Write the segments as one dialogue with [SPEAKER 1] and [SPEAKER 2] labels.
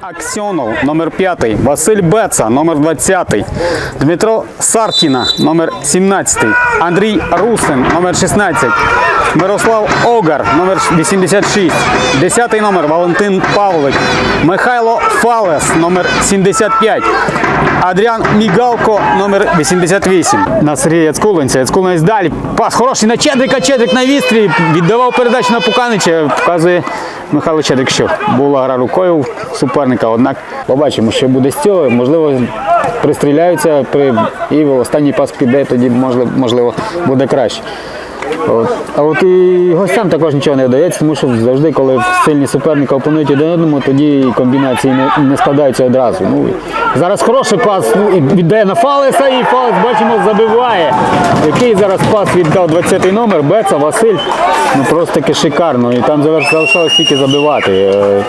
[SPEAKER 1] Аксьонов, номер 5, Василь Беца, номер 20, Дмитро Сартіна, номер 17, Андрій Русин, номер 16, Мирослав Огар, номер 86, 10 номер Валентин Павлик, Михайло Фалес, номер 75, Адріан Мігалко, номер 88. На Сергія Яцкулинця, Яцкулинець далі. Пас хороший на Чедрика, Чедрик на відстрій, віддавав передачу на Пуканича, показує Михайло Чедрик, що була гра рукою в суперника, однак побачимо, що буде з цього. Можливо, пристріляються при... і останній пас піде, тоді можливо буде краще. А от і гостям також нічого не вдається, тому що завжди, коли сильні суперники опонують один одному, тоді комбінації не, не складаються одразу. Ну, зараз хороший пас ну, віддає на Фалеса, і Фалес, бачимо, забиває. Який зараз пас віддав 20-й номер, Беца, Василь. Ну просто таки шикарно. І там залишалось тільки забивати. Е,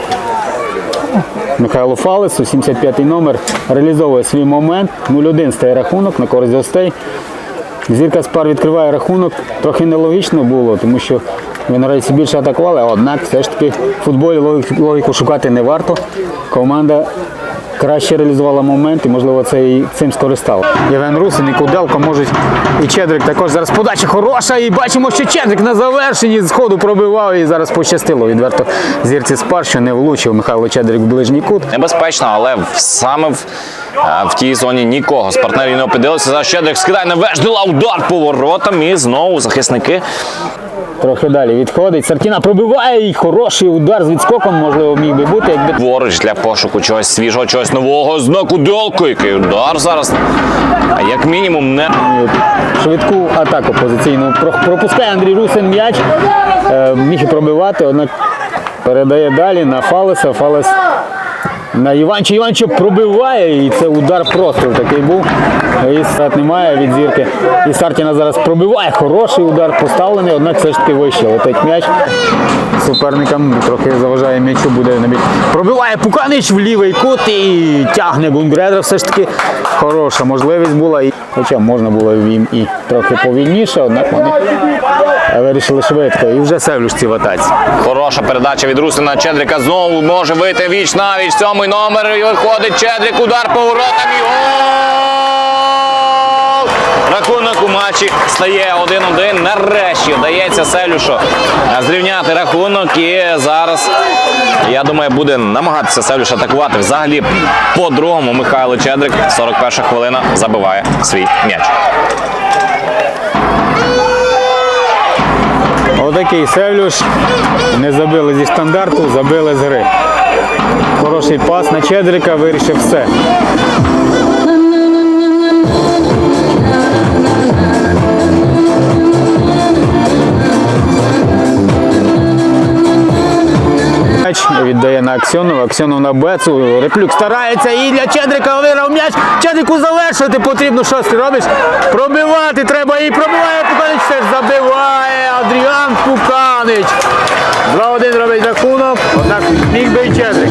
[SPEAKER 1] Михайло Фалесу, 75-й номер, реалізовує свій момент. 0-1 стає рахунок на користь гостей. Зірка Спар відкриває рахунок. Трохи нелогічно було, тому що виноградці більше атакували, однак все ж таки в футболі логіку, шукати не варто. Команда краще реалізувала момент і, можливо, це і цим скористав. Євген Русин і Куделко можуть. І Чедрик також зараз подача хороша. І бачимо, що Чедрик на завершенні з ходу пробивав і зараз пощастило. Відверто зірці Спар, що не влучив Михайло Чедрик в ближній кут.
[SPEAKER 2] Небезпечно, але саме в, в тій зоні нікого з партнерів не опинилося. За Щедрик скидає на Веждила, удар по воротам і знову захисники.
[SPEAKER 1] Трохи далі відходить. Сартіна пробиває і хороший удар з відскоком, можливо, міг би бути, якби
[SPEAKER 2] Поруч для пошуку чогось свіжого, чогось нового. Знаку Делко, який удар зараз. А як мінімум не
[SPEAKER 1] швидку атаку позиційну. Пропускає Андрій Русин м'яч, е, міг і пробивати, однак передає далі на Фалеса. Фалес на Іванча. Іванчо пробиває, і це удар просто такий був. І сад немає від зірки. І Сартіна зараз пробиває. Хороший удар поставлений, однак все ж таки вище летить м'яч. Суперникам трохи заважає м'ячу, буде набіг. Пробиває Пуканич в лівий кут і тягне Гунгредер. Все ж таки хороша можливість була. Хоча можна було їм і трохи повільніше, однак вони вирішили швидко. І вже Севлюшці в атаці.
[SPEAKER 2] Хороша передача від Русина Чедрика. Знову може вийти віч на віч. Сьомий номер. І виходить Чедрик. Удар по воротам. І матчі стає 1-1. Нарешті вдається Селюшу зрівняти рахунок. І зараз, я думаю, буде намагатися Селюш атакувати. Взагалі, по-другому Михайло Чедрик, 41 хвилина, забиває свій м'яч.
[SPEAKER 1] Отакий Севлюш. Не забили зі стандарту, забили з гри. Хороший пас на Чедрика, вирішив все. На Аксьонова, Аксьонов на Бецу, Реплюк старається і для Чедрика виграв м'яч. Чедрику завершувати потрібно, що ти робиш? Пробивати треба і пробиває Пуканич, все забиває Адріан Пуканич. 2-1 робить рахунок, однак міг би і Чедрик.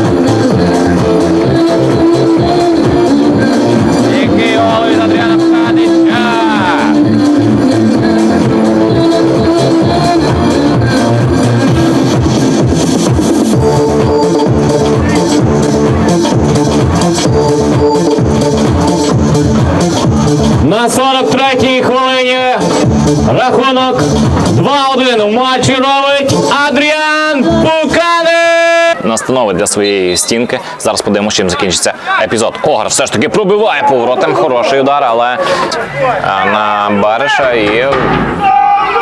[SPEAKER 2] На 43-й хвилині рахунок 2-1 у матчі робить Адріан Пукане. Настанови для своєї стінки. Зараз подивимося, чим закінчиться епізод. Огар все ж таки пробиває поворотом. Хороший удар, але на Бариша і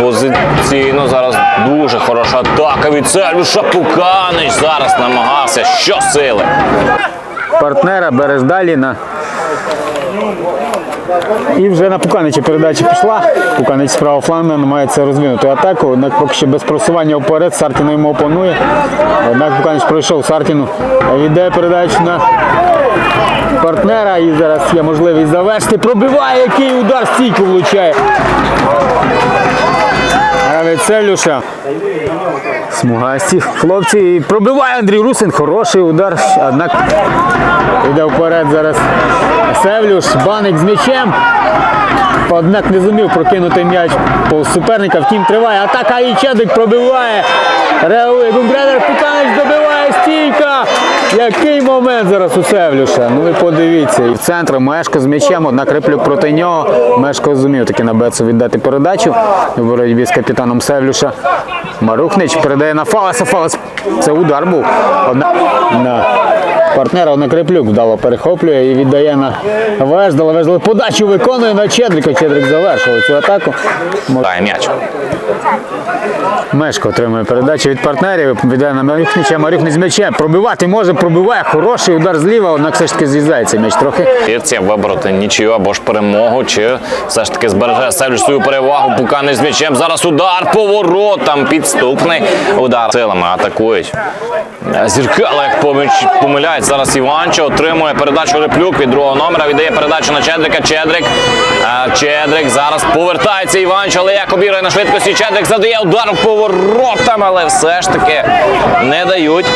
[SPEAKER 2] позиційно зараз дуже хороша атака від Сельвіша. Пуканич зараз намагався щосили.
[SPEAKER 1] Партнера береш далі на. І вже на Пуканича передача пішла. Пуканич з правого флангу намагається розвинути атаку, однак поки що без просування вперед, Сартіну йому опонує. Однак Пуканич пройшов Сартіну, віддає передачу на партнера і зараз є можливість завершити. Пробиває, який удар стійку влучає. Севлюша. Смугасті. Хлопці пробиває Андрій Русин. Хороший удар. Однак йде вперед зараз Севлюш. Банить з м'ячем. Однак не зумів прокинути м'яч по суперника. Втім, триває атака і Чедик пробиває. Реагує. Гумбредер Пуканич добиває стійка. Який момент зараз у Севлюша? Ну ви подивіться. І в центрі Мешко з м'ячем, однак Креплюк проти нього. Мешко зумів таки на Бецу віддати передачу у боротьбі з капітаном Севлюша. Марухнич передає на Фалеса. Фалес. Це удар був. Одна... На партнера одна Креплюк вдало перехоплює і віддає на Веждала. Веждал подачу виконує на Чедрика. Чедрик завершив цю атаку.
[SPEAKER 2] Дай м'яч.
[SPEAKER 1] Мешко отримує передачу від партнерів, віддає на Марюхнича, Марюхнич з м'ячем. Пробивати може, пробиває. Хороший удар зліва, однак все ж таки з'їздається м'яч трохи.
[SPEAKER 2] Гірці вибороти нічию або ж перемогу, чи все ж таки збереже Севлюш свою перевагу, Пуканич з м'ячем. Зараз удар поворотом, підступний удар. Силами атакують. Зіркала, як поміч- помиляють. Зараз Іванчо отримує передачу реплюк від другого номера. Віддає передачу на Чедрика. Чедрик. Чедрик зараз повертається Іванчо, але як обіграє на швидкості. Чедрик задає удар поворотом, але все ж таки не дають.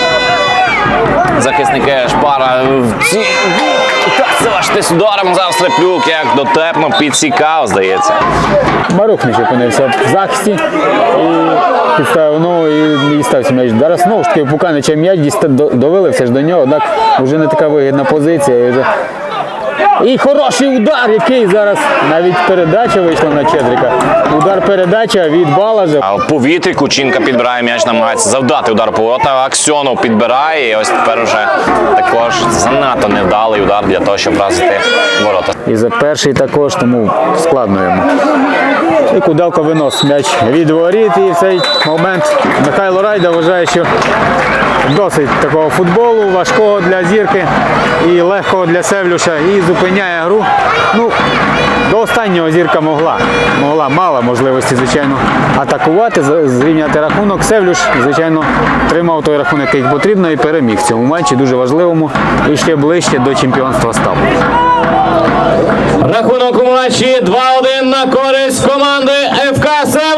[SPEAKER 2] Захисники Шпара. Та з ударом зараз Треплюк, як дотепно підсікав, здається.
[SPEAKER 1] Марухнич опинився в захисті і підставив ногу і дістався м'яч. Зараз знову ж таки Пуканича м'яч діста- довели все ж до нього, однак вже не така вигідна позиція. І, вже... і хороший удар, який зараз навіть передача вийшла на Чедрика. Удар передача від Балажа.
[SPEAKER 2] А в повітрі Кучинка підбирає м'яч, намагається завдати удар по воротах. Аксьонов підбирає. І ось тепер вже також занадто невдалий удар для того, щоб вразити ворота.
[SPEAKER 1] І за перший також, тому складно йому. І Куделко виносить м'яч від воріт. І в цей момент Михайло Райда вважає, що досить такого футболу, важкого для зірки і легкого для Севлюша. І зупиняє гру. Ну, до останнього зірка могла. Могла, мала можливості, звичайно, атакувати, зрівняти рахунок. Севлюш, звичайно, тримав той рахунок, який потрібно, і переміг в цьому матчі, дуже важливому, і ще ближче до чемпіонства став.
[SPEAKER 2] Рахунок у матчі 2-1 на користь команди ФК Севлюш.